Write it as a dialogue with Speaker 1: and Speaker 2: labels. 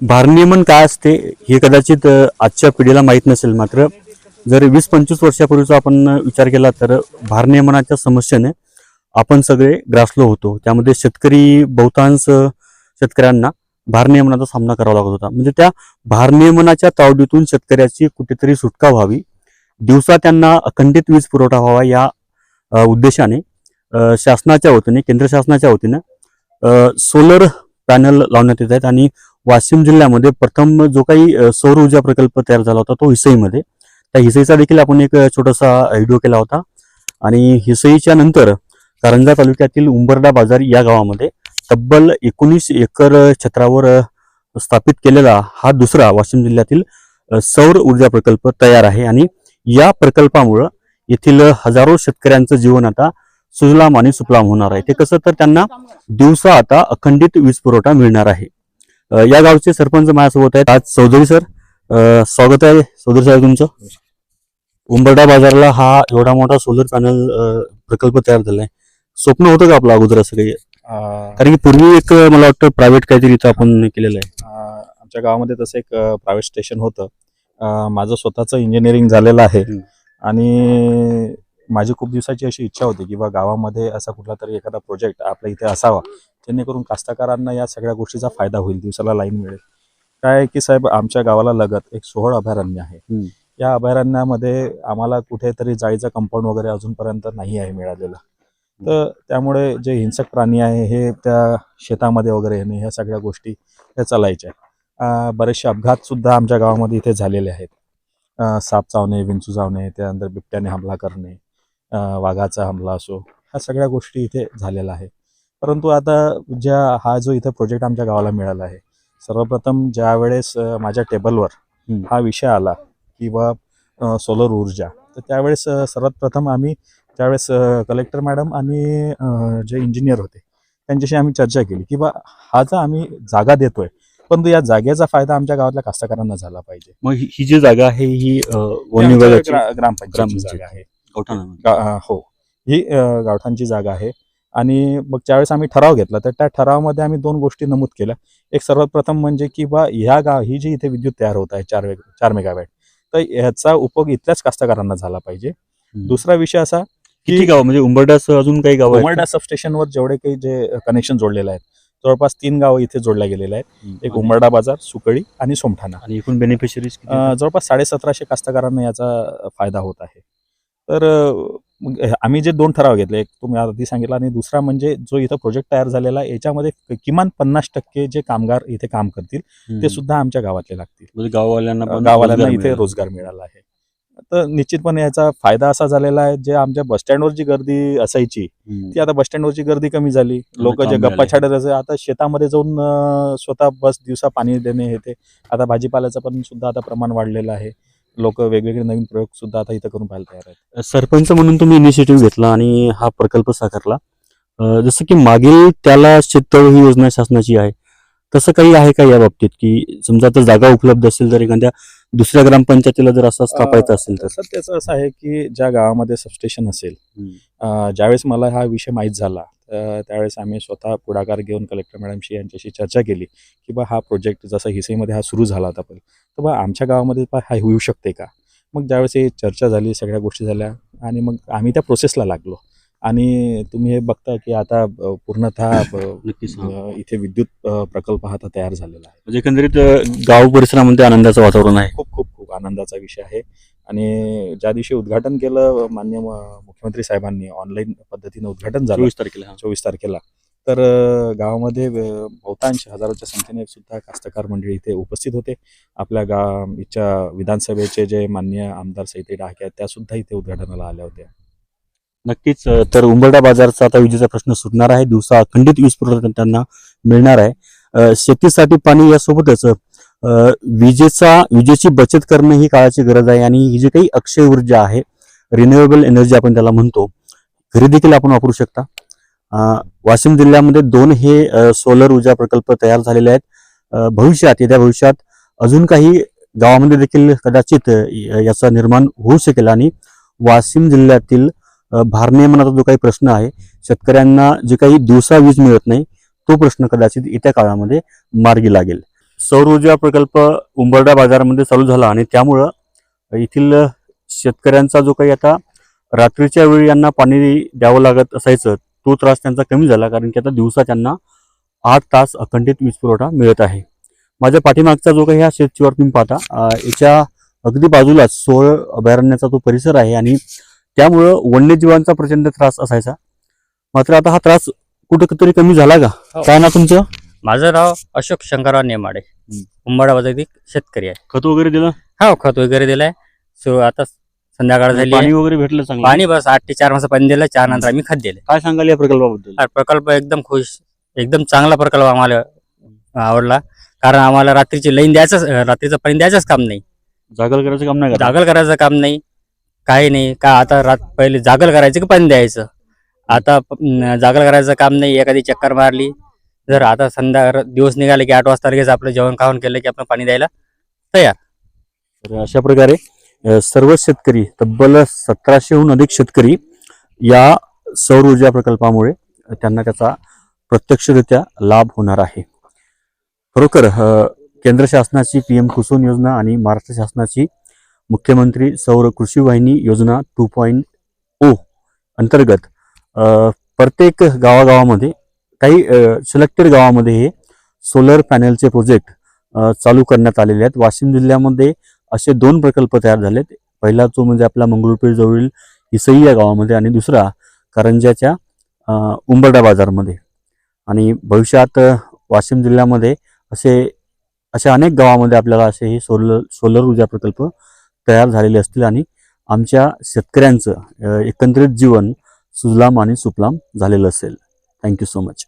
Speaker 1: भारनियमन काय असते हे कदाचित आजच्या पिढीला माहीत नसेल. मात्र जर वीस पंचवीस वर्षापूर्वीचा आपण विचार केला तर भारनियमनाच्या समस्येने आपण सगळे ग्रासलो होतो. त्यामध्ये शेतकरी बहुतांश शेतकऱ्यांना भारनियमनाचा सामना करावा लागत होता. म्हणजे त्या भारनियमनाच्या तावडीतून शेतकऱ्याची कुठेतरी सुटका व्हावी दिवसा त्यांना अखंडित वीज पुरवठा व्हावा या उद्देशाने शासनाच्या वतीने केंद्र शासनाच्या वतीने सोलर पॅनल लावण्यात येत आहेत आणि वाशिम जिल्ह्यामध्ये प्रथम जो काही सौर ऊर्जा प्रकल्प तयार झाला होता तो हिसईमध्ये. त्या हिसईचा देखील आपण एक छोटासा व्हिडिओ केला होता. आणि हिसईच्या नंतर कारंजा तालुक्यातील उंबरडा बाजार या गावामध्ये तब्बल एकोणीस एकर क्षेत्रावर स्थापित केलेला हा दुसरा वाशिम जिल्ह्यातील सौर ऊर्जा प्रकल्प तयार आहे. आणि या प्रकल्पामुळं येथील हजारो शेतकऱ्यांचं जीवन आता सुजलाम आणि सुफलाम होणार आहे. ते कसं तर त्यांना दिवसा आता अखंडित वीज पुरवठा मिळणार आहे. या गावचे सरपंच माझ्यासोबत आहेत. आज चौधरी सर स्वागत आहे. चौधरी साहेब तुमचं? उंबरडा बाजारला हा एवढा मोठा सोलर पॅनल प्रकल्प तयार झालाय स्वप्न होतं का आपलं अगोदर असं काही? कारण की पूर्वी एक मला वाटतं प्रायव्हेट काहीतरी इथं आपण केलेलं आहे.
Speaker 2: आमच्या गावामध्ये तसं एक प्रायव्हेट स्टेशन होतं. माझं स्वतःचं इंजिनिअरिंग झालेलं आहे. आणि माझी खूप दिवसाची अशी इच्छा होती की बा गावामध्ये असा कुठला तरी एखादा प्रोजेक्ट आपल्या इथे असावा. जेणेकरून कास्तकारांना या सगळ्या गोष्टीचा फायदा होईल दिवसाला लाईन मिळेल. काय की साहेब आमच्या गावाला लगत एक सोहळ अभयारण्य आहे. या अभयारण्यामध्ये आम्हाला कुठेतरी जाळीचं कंपाऊंड वगैरे अजूनपर्यंत नाही आहे मिळालेलं. तर त्यामुळे जे हिंसक प्राणी आहे हे त्या शेतामध्ये वगैरे येणे ह्या सगळ्या गोष्टी ह्या चालायच्या बरेचसे अपघात सुद्धा आमच्या गावामध्ये इथे झालेले आहेत. साप चावणे विंचू चावणे त्यानंतर बिबट्याने हमला करणे वाघाचा हमला असो ह्या सगळ्या गोष्टी इथे झालेल्या आहे परंतु आता ज्या हा जो इथे प्रोजेक्ट आमच्या गावाला मिळाला आहे सर्वप्रथम ज्या वेळेस माझ्या टेबलवर. हा विषय आला किंवा सोलर ऊर्जा तर त्यावेळेस सर्वात प्रथम आम्ही त्यावेळेस कलेक्टर मॅडम आणि जे इंजिनियर होते त्यांच्याशी आम्ही चर्चा केली की बा हा जो आम्ही जागा देतोय परंतु या जागेचा फायदा आमच्या गावातल्या कास्तकारांना झाला पाहिजे.
Speaker 1: मग ही जी जागा आहे ही
Speaker 2: ही
Speaker 1: ग्रामपंचायत.
Speaker 2: जागा आहे. हो. ही अं, गावठाणची जागा आहे. आणि मग ज्यावेळेस आम्ही ठराव घेतला तर त्या ठरावामध्ये आम्ही दोन गोष्टी नमूद केल्या. एक सर्वात प्रथम म्हणजे की बा ह्या गाव ही जी इथे विद्युत तयार होत आहे चार चार मेगावॅट तर ह्याचा उपयोग इथल्याच कास्तकारांना झाला पाहिजे. दुसरा विषय असा
Speaker 1: किती गाव? म्हणजे उंबरड्यासह अजून काही गाव
Speaker 2: उमरडा सबस्टेशनवर जेवढे काही जे कनेक्शन जोडलेले आहेत जवळपास तीन गावं इथे जोडल्या गेलेले आहेत. एक उमरडा बाजार सुकळी आणि सोमठाणा.
Speaker 1: आणि एकूण बेनिफिशरीज
Speaker 2: जवळपास साडेसतराशे कास्तकारांना याचा फायदा होत आहे. तर मग आम्ही जे दोन ठराव घेतले एक तुम्ही आधी सांगितलं आणि दुसरा म्हणजे जो इथं प्रोजेक्ट तयार झालेला आहे याच्यामध्ये किमान पन्नास टक्के जे कामगार इथे काम करतील ते सुद्धा आमच्या गावातले लागतील
Speaker 1: म्हणजे गाववाल्यांना रोजगार
Speaker 2: इथे
Speaker 1: मिळेल.
Speaker 2: रोजगार मिळाला आहे तर निश्चितपणे याचा फायदा असा झालेला आहे जे आमच्या बसस्टँडवर जी गर्दी असायची. ती आता बसस्टँडवरची गर्दी कमी झाली लोक जे. गप्पा छाडत असे आता शेतामध्ये जाऊन स्वतः बस दिवसा पाणी देणे हे ते आता भाजीपाल्याचं पण सुद्धा आता प्रमाण वाढलेलं आहे लोक वेगवेगळे नवीन प्रयोग सुद्धा आता इथं करून पाहायला तयार आहेत.
Speaker 1: सरपंच म्हणून तुम्ही इनिशिएटिव्ह घेतला आणि हा प्रकल्प साकारला. अं, जसं की मागील त्याला शेततळ ही योजना शासनाची आहे. तसं काही आहे का या बाबतीत? की समजा तर जागा उपलब्ध असेल तर एखाद्या दुसऱ्या ग्रामपंचायतीला जर असा स्थापायचा असेल तर?
Speaker 2: सर त्याचं असं आहे की ज्या गावामध्ये सबस्टेशन असेल ज्यावेळेस मला हा विषय माहीत झाला त्यावेळेस आम्ही स्वतः पुढाकार घेऊन कलेक्टर मॅडमशी यांच्याशी चर्चा केली की बा हा प्रोजेक्ट जसा हिसईमध्ये हा सुरू झाला होता पहिले तर बा आमच्या गावामध्ये हा होऊ शकते का? मग ज्यावेळेस हे चर्चा झाली सगळ्या गोष्टी झाल्या आणि मग आम्ही त्या प्रोसेसला लागलो. आणि तुम्ही हे बघता की आता पूर्णतः
Speaker 1: नक्कीच
Speaker 2: इथे विद्युत प्रकल्प हा आता तयार झालेला आहे.
Speaker 1: म्हणजे एकंदरीत गाव परिसरामध्ये आनंदाचं वातावरण आहे.
Speaker 2: खूप खूप खूप आनंदाचा विषय आहे. आणि ज्या दिवशी उद्घाटन केलं मान्य मुख्यमंत्री साहेबांनी ऑनलाईन पद्धतीनं उद्घाटन झालं
Speaker 1: चोवीस तारखेला.
Speaker 2: चोवीस तारखेला तर गावामध्ये बहुतांश हजारोच्या संख्येने सुद्धा कास्तकार मंडळी इथे उपस्थित होते. आपल्या गाव इथच्या विधानसभेचे जे मान्य आमदार सहिते डाके आहेत त्या सुद्धा इथे उद्घाटनाला आल्या होत्या.
Speaker 1: नक्कीच तर उंबरडा बाजारचा आता विजेचा प्रश्न सुटणार आहे. दिवसा अखंडित वीज पुरवठा त्यांना मिळणार आहे. शेतीसाठी पाणी यासोबतच विजेचा विजेची बचत करणं ही काळाची गरज आहे आणि ही जी काही अक्षय ऊर्जा आहे रिन्युएबल एनर्जी आपण त्याला म्हणतो घरी देखील आपण वापरू शकता. वाशिम जिल्ह्यामध्ये दोन हे सोलर ऊर्जा प्रकल्प तयार झालेले आहेत. भविष्यात येत्या भविष्यात अजून काही गावामध्ये देखील कदाचित याचा निर्माण होऊ शकेल आणि वाशिम जिल्ह्यातील भारनियमनाचा जो काही प्रश्न आहे शेतकऱ्यांना जे काही दिवसा वीज मिळत नाही तो प्रश्न कदाचित येत्या काळामध्ये मार्गी लागेल. सौर ऊर्जा प्रकल्प उंबरडा बाजारामध्ये चालू झाला आणि त्यामुळं येथील शेतकऱ्यांचा जो काही आता रात्रीच्या वेळी यांना पाणी द्यावं लागत असायचं तो त्रास त्यांचा कमी झाला कारण की आता दिवसा त्यांना आठ तास अखंडित वीज पुरवठा मिळत आहे. माझ्या पाठीमागचा जो काही हा शेतीवर तुम्ही पाहता याच्या अगदी बाजूलाच सोळ अभयारण्याचा तो परिसर आहे आणि त्यामुळं वन्यजीवांचा प्रचंड त्रास असायचा. मात्र आता हा त्रास कुठं तरी कमी झाला का?
Speaker 3: हो.
Speaker 1: काय ना तुमचं?
Speaker 3: माझं नाव अशोक शंकरराव नेमाडे. उंबाडा बाजारातील शेतकरी आहे.
Speaker 1: खत वगैरे दिलं?
Speaker 3: हा खत वगैरे दिलंय. सो आता संध्याकाळ झाली
Speaker 1: पाणी
Speaker 3: आहे.
Speaker 1: वगैरे भेटलं चांगलं?
Speaker 3: पाणी बस आठ ते चार वाजता पाणी दिलं चार नंतर आम्ही खत दिले.
Speaker 1: काय सांगाल या प्रकल्पाबद्दल?
Speaker 3: हा प्रकल्प एकदम खुश एकदम चांगला प्रकल्प आम्हाला आवडला. कारण आम्हाला रात्रीची लाईन द्यायचं रात्रीचं पाणी द्यायचंच काम नाही.
Speaker 1: जागल करायचं काम नाही.
Speaker 3: जागल करायचं काम नाही. काही नाही. का आता रात पहिले जागल करायचं की पाणी द्यायचं? आता जागल करायचं काम नाही. एखादी चक्कर मारली. जर आता संध्या दिवस निघाले की आठ वाजता लगेच आपलं जेवण खाऊन केलं की आपण पाणी द्यायला
Speaker 1: तर अशा प्रकारे सर्व शेतकरी तब्बल सतराशेहून अधिक शेतकरी या सौर ऊर्जा प्रकल्पामुळे त्यांना त्याचा प्रत्यक्षरित्या लाभ होणार आहे. खरोखर केंद्र शासनाची पी एम कुसुम योजना आणि महाराष्ट्र शासनाची मुख्यमंत्री सौर कृषी वाहिनी योजना टू पॉईंट ओ अंतर्गत प्रत्येक गावागावामध्ये काही सिलेक्टेड गावामध्ये हे सोलर पॅनलचे प्रोजेक्ट चालू करण्यात आलेले आहेत. वाशिम जिल्ह्यामध्ये असे दोन प्रकल्प तयार झालेत. पहिला जो म्हणजे आपला मंगळूरपेठ जवळील इसई या गावामध्ये आणि दुसरा करंजाच्या उंबरडा बाजारमध्ये. आणि भविष्यात वाशिम जिल्ह्यामध्ये असे अशा अनेक गावामध्ये आपल्याला असे हे सोलर सोलर ऊर्जा प्रकल्प तयार झालेले असतील आणि आमच्या शेतकऱ्यांचं एकंदरीत जीवन सुजलाम आणि सुफलाम झालेलं असेल. Thank you so much